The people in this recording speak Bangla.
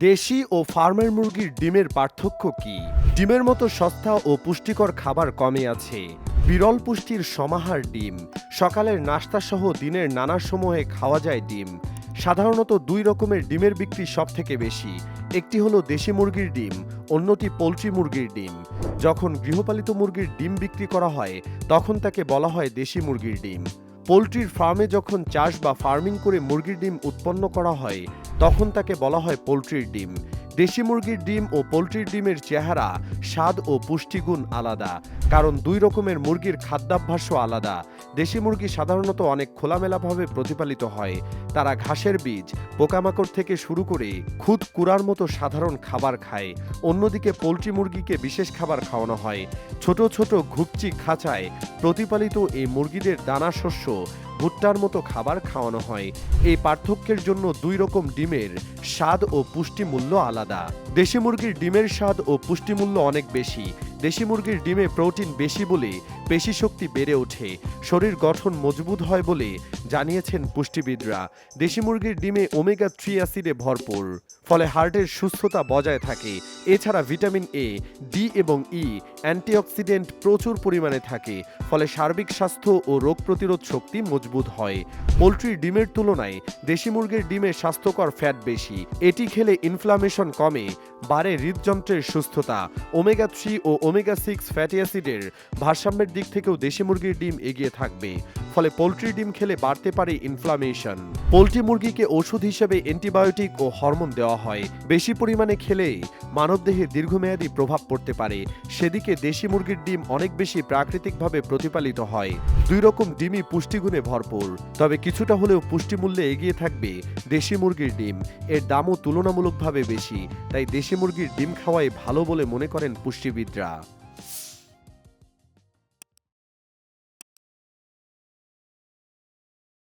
দেশি ও ফার্মের মুরগির ডিমের পার্থক্য কি? ডিমের মতো সস্তা ও পুষ্টিকর খাবার কমে আছে। বিরল পুষ্টির সমাহার ডিম। সকালের নাস্তা সহ দিনের নানা সময়ে খাওয়া যায় ডিম। সাধারণত দুই রকমের ডিমের বিক্রি সব থেকে বেশি। একটি হলো দেশি মুরগির ডিম, অন্যটি পোলট্রি মুরগির ডিম। যখন গৃহপালিত মুরগির ডিম বিক্রি করা হয়, তখন তাকে বলা হয় দেশি মুরগির ডিম। পোলট্রির ফার্মে যখন চাষ বা ফার্মিং করে মুরগির ডিম উৎপন্ন করা হয়, তখন তাকে বলা হয় পোলট্রির ডিম। দেশি মুরগির ডিম ও পোলট্রির ডিমের চেহারা, স্বাদ ও পুষ্টিগুণ আলাদা। কারণ দুই রকমের মুরগির খাদ্যাভ্যাসও আলাদা। দেশি মুরগি সাধারণত অনেক খোলামেলাভাবে প্রতিপালিত হয়। তারা ঘাসের বীজ, পোকামাকড় থেকে শুরু করে খুদ কুড়ার মতো সাধারণ খাবার খায়। অন্যদিকে পোলট্রি মুরগিকে বিশেষ খাবার খাওয়ানো হয়। ছোট ছোট ঘুপচি খাঁচায় প্রতিপালিত এই মুরগিদের দানা শস্য ভুট্টার মতো খাবার খাওয়ানো হয়। এই পার্থক্যের জন্য দুই রকম ডিমের স্বাদ ও পুষ্টিমূল্য আলাদা। দেশি মুরগির ডিমের স্বাদ ও পুষ্টিমূল্য অনেক বেশি। দেশি মুরগির ডিমে প্রোটিন বেশি বলে পেশি শক্তি বেড়ে ওঠে। শরীর গঠন মজবুত হয় বলে জানিয়েছেন পুষ্টিবিদরা। দেশি মুরগির ডিমে ওমেগা থ্রি অ্যাসিডে ভরপুর, ফলে হার্টের সুস্থতা বজায় থাকে। এছাড়া ভিটামিন এ, ডি এবং ই অ্যান্টিঅক্সিডেন্ট প্রচুর পরিমাণে থাকে, ফলে সার্বিক স্বাস্থ্য ও রোগ প্রতিরোধ শক্তি মজবুত হয়। পোলট্রির ডিমের তুলনায় দেশি মুরগির ডিমে স্বাস্থ্যকর ফ্যাট বেশি। এটি খেলে ইনফ্লামেশন কমে, বাড়ে হৃদযন্ত্রের সুস্থতা ওমেগা থ্রি ও ওমেগা সিক্স ফ্যাটি অ্যাসিডের ভারসাম্যের দিক থেকেও দেশি মুরগির ডিম এগিয়ে থাকবে। ফলে পোলট্রি ডিম খেলে বাড়তে পারে ইনফ্লামেশন পোলট্রি মুরগিকে ওষুধ হিসেবে অ্যান্টিবায়োটিক ও হরমোন দেওয়া হয়। বেশি পরিমাণে খেলে মানবদেহে দীর্ঘমেয়াদী প্রভাব পড়তে পারে। সেদিকে দেশি মুরগির ডিম অনেক বেশি প্রাকৃতিকভাবে প্রতিপালিত হয়। দুই রকম ডিমই পুষ্টিগুণে ভরপুর। তবে কিছুটা হলেও পুষ্টিমূল্যে এগিয়ে থাকবে দেশি মুরগির ডিম। এর দামও তুলনামূলকভাবে বেশি। তাই দেশি মুরগির ডিম খাওয়াই ভালো বলে মনে করেন পুষ্টিবিদরা।